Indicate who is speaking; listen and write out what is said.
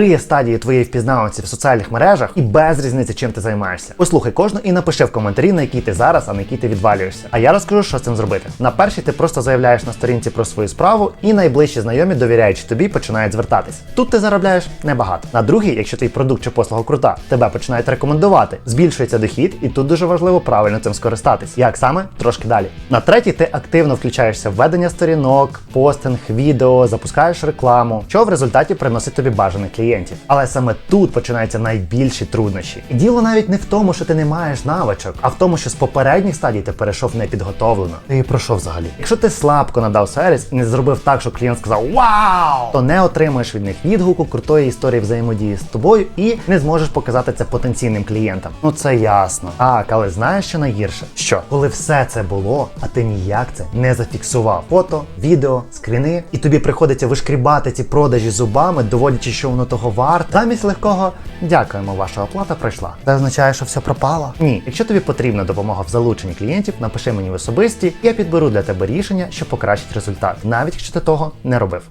Speaker 1: три стадії твоєї впізнаваності в соціальних мережах і без різниці, чим ти займаєшся. Послухай кожну і напиши в коментарі, на якій ти зараз, а на якій ти відвалюєшся. А я розкажу, що з цим зробити. На першій ти просто заявляєш на сторінці про свою справу, і найближчі знайомі, довіряючи тобі, починають звертатись. Тут ти заробляєш небагато. На другій, якщо твій продукт чи послуга крута, тебе починають рекомендувати. Збільшується дохід, і тут дуже важливо правильно цим скористатись. Як саме трошки далі. На третій ти активно включаєшся в ведення сторінок, постинг, відео, запускаєш рекламу, що в результаті приносить тобі бажаних клієнтів. Але саме тут починаються найбільші труднощі. І діло навіть не в тому, що ти не маєш навичок, а в тому, що з попередніх стадій ти перейшов непідготовлено. Ти про що взагалі? Якщо ти слабко надав сервіс і не зробив так, що клієнт сказав Вау! то не отримаєш від них відгуку, крутої історії взаємодії з тобою і не зможеш показати це потенційним клієнтам. Ну це ясно. Так, але знаєш, що найгірше? Що коли все це було, а ти ніяк це не зафіксував? Фото, відео, скріни, і тобі приходиться вишкрібати ці продажі зубами, доводячи, що воно того варте. Замість легкого дякуємо, ваша оплата пройшла. Це означає, що все пропало? Ні, якщо тобі потрібна допомога в залученні клієнтів, напиши мені в особисті, я підберу для тебе рішення, що покращить результат, навіть якщо ти того не робив.